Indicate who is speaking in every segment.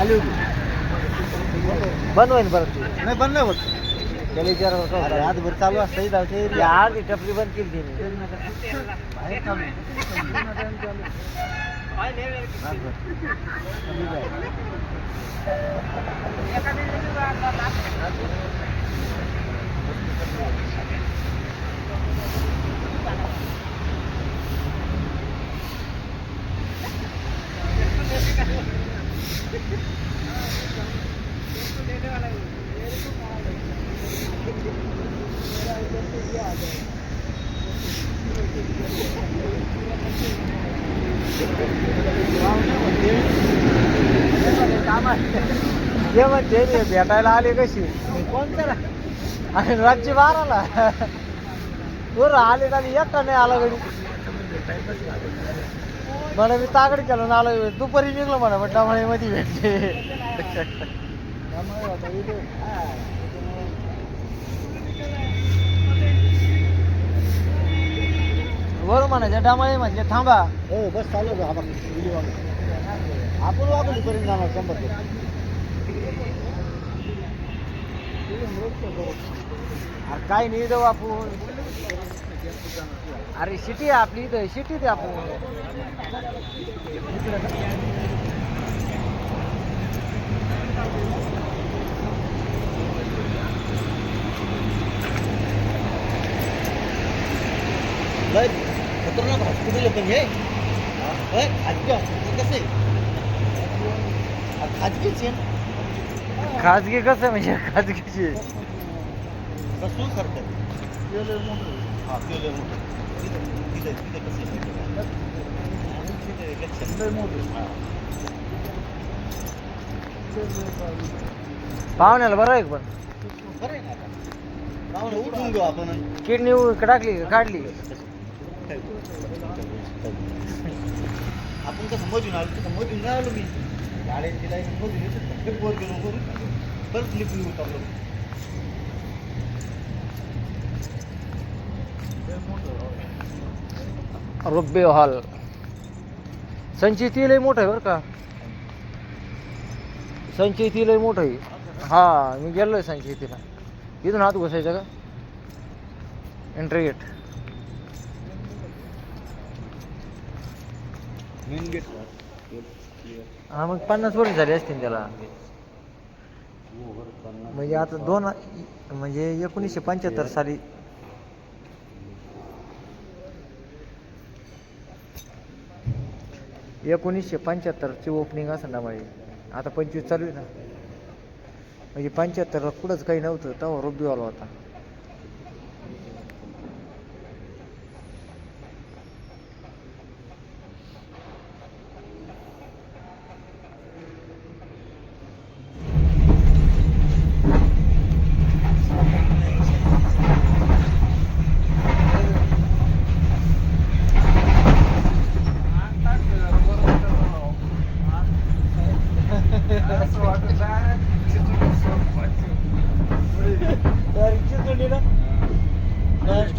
Speaker 1: आली होती
Speaker 2: बंद होईल परत ती
Speaker 1: नाही बंद नाही होत
Speaker 2: त्याला विचार
Speaker 1: अरे रातभर चालू असतं area.
Speaker 2: यार ती टपरी बंद केली तिने
Speaker 1: बाहेर चालू. रातभर.
Speaker 2: ये म्हणते रे, भेटायला आले कशी?
Speaker 1: कोणतं रा-
Speaker 2: आणि रातची बाराला? बरं आले आणि एकटा नाही आला घरी. म्हणा मी तागड केलं ना आलो दुपारी निघलो म्हणा पण मध्ये
Speaker 1: त्यामुळे होतं इथे. हा,
Speaker 2: बरं म्हणायचं डमाळे म्हणजे थांबा.
Speaker 1: हो बस चालू आपण वागली पर्यंत जाणार शंभर
Speaker 2: अरे काय नाही जाऊ आपण. अरे शिटी आहे आपली इथं शिटी आहे आपण.
Speaker 1: खतरनाक हॉस्पिटल आहे पण हे. लय हॉस्पिटल कसं आहे? खाजगीच आहे ना.
Speaker 2: खाजगी कसं म्हणजे खाजगीची
Speaker 1: कसून करतात हा मोठं. तिथं- तिथं- तिथं कसं आहे माहिती आहे का? तिथं election. हा.
Speaker 2: पाहुण्याला बरं आहे का पण
Speaker 1: बरं आहे ना आता. पाहुणे उठून घेऊ आपण
Speaker 2: किडनी टाकली का काढली
Speaker 1: आपण कसं मजून आलो तसं मजून नाही आलो मी वर गेलो करून परत उतरलो
Speaker 2: रुब्बे हॉल. संचिती लय मोठं आहे बरं का. संचिती लय मोठं आहे. हा मी गेलोय संचितीला इथून हात घुसायचा का? एंट्री गेट
Speaker 1: मेन गेट
Speaker 2: हा मग पन्नास वर्ष झाली असतील त्याला. म्हणजे आता दोन म्हणजे एकोणीसशे पंच्याहत्तर साली. एकोणीसशे पंच्याहत्तरची ओपनिंग असं ना माझी आता पंचवीस चालू आहे ना. म्हणजे पंच्याहत्तरला कुठंच काही नव्हतं तेव्हा रुबीवाला होता.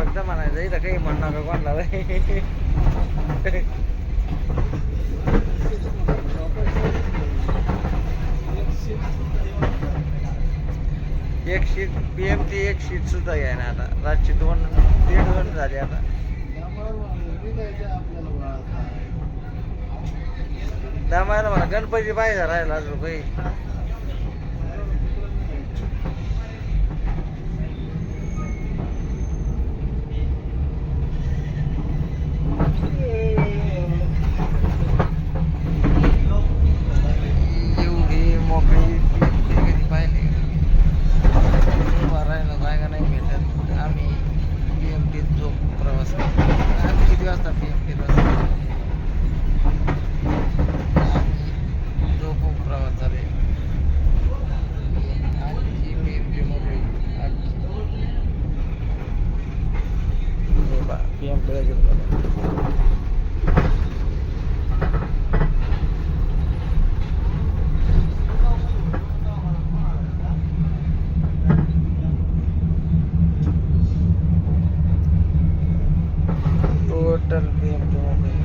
Speaker 2: फक्त म्हणायचं इथं काही म्हण नका कोणला एक शीट पी एम ची एक शीट सुद्धा घ्या ना आता. रातची दोन दीड दोन झाली आता. दमायला म्हणा गणपती पाहिजे राहिला अजून काही. Atal P M